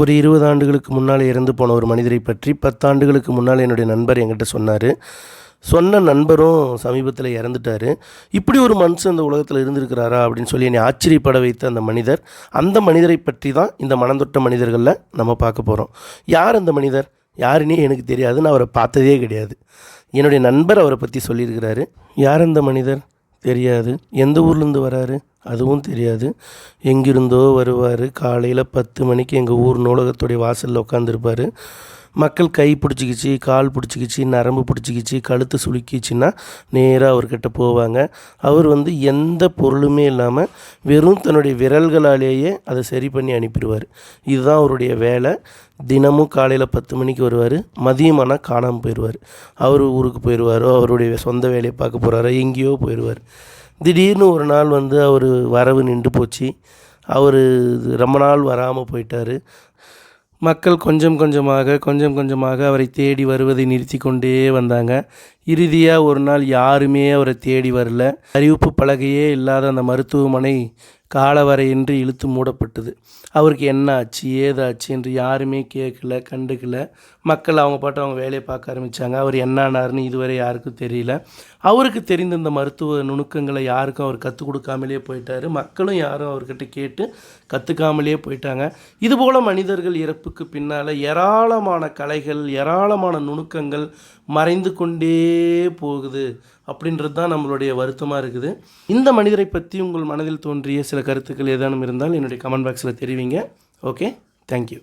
ஒரு இருபது ஆண்டுகளுக்கு முன்னால் இறந்து போன ஒரு மனிதரை பற்றி பத்தாண்டுகளுக்கு முன்னால் என்னுடைய நண்பர் என்கிட்ட சொன்னார். சொன்ன நண்பரும் சமீபத்தில் இறந்துட்டார். இப்படி ஒரு மனுஷன் இந்த உலகத்தில் இருந்திருக்கிறாரா அப்படின்னு சொல்லி என்னை ஆச்சரியப்பட வைத்த அந்த மனிதர் அந்த மனிதரை பற்றி தான் இந்த மனந்தொட்ட மனிதர்களில் நம்ம பார்க்க போகிறோம் யார் அந்த மனிதர்? யாருன்னே எனக்கு தெரியாது நான் அவரை பார்த்ததே கிடையாது. என்னுடைய நண்பர் அவரை பற்றி சொல்லியிருக்கிறாரு. யார் அந்த மனிதர்? தெரியாது. எந்த ஊர்லேருந்து வராரு? அதுவும் தெரியாது. எங்கிருந்தோ வருவார். காலையில் பத்து மணிக்கு எங்கள் ஊர் நூலகத்துடைய வாசலில் உட்காந்துருப்பார் மக்கள் கை பிடிச்சிக்கிச்சு கால் பிடிச்சிக்கிச்சு நரம்பு பிடிச்சிக்கிச்சு கழுத்து சுளுக்கிச்சுன்னா நேராக அவர்கிட்ட போவாங்க. அவர் வந்து எந்த பொருளுமே இல்லாமல் வெறும் தன்னுடைய விரல்களாலேயே அதை சரி பண்ணி அனுப்பிடுவார். இதுதான் அவருடைய வேலை. தினமும் காலையில் பத்து மணிக்கு வருவார். மதியமானால் காணாமல் போயிடுவார். அவர் ஊருக்கு போயிடுவாரோ அவருடைய சொந்த வேலையை பார்க்க போகிறாரோ எங்கேயோ போயிடுவார். திடீர்னு ஒரு நாள் வந்து அவர் வரவு நின்று போச்சு. அவர் ரொம்ப நாள் வராமல் போயிட்டார். மக்கள் கொஞ்சம் கொஞ்சமாக கொஞ்சம் கொஞ்சமாக அவரை தேடி வருவதை நிறுத்தி கொண்டே வந்தாங்க. இறுதியாக ஒரு நாள் யாருமே அவரை தேடி வரல. அறிவிப்பு பலகையே இல்லாத அந்த மருத்துவமனை காலவரையின்றி இழுத்து மூடப்பட்டது. அவருக்கு என்ன ஆச்சு ஏதாச்சு என்று யாருமே கேட்கல கண்டுக்கல. மக்கள் அவங்க பாட்டு அவங்க வேலையை பார்க்க ஆரம்பித்தாங்க அவர் என்னானார்னு இதுவரை யாருக்கும் தெரியல. அவருக்கு தெரிந்த இந்த மருத்துவ நுணுக்கங்களை யாருக்கும் அவர் கற்றுக் கொடுக்காமலே போயிட்டார். மக்களும் யாரும் அவர்கிட்ட கேட்டு கற்றுக்காமலே போயிட்டாங்க. இதுபோல் மனிதர்கள் இறப்புக்கு பின்னால் ஏராளமான கலைகள் ஏராளமான நுணுக்கங்கள் மறைந்து கொண்டே போகுது அப்படின்றது தான் நம்மளுடைய வருத்தமாக இருக்குது. இந்த மனிதரை பற்றி உங்கள் மனதில் தோன்றிய சில கருத்துக்கள் ஏதேனும் இருந்தால் என்னுடைய கமெண்ட் பாக்ஸில் தெரிவிங்க. Okay thank you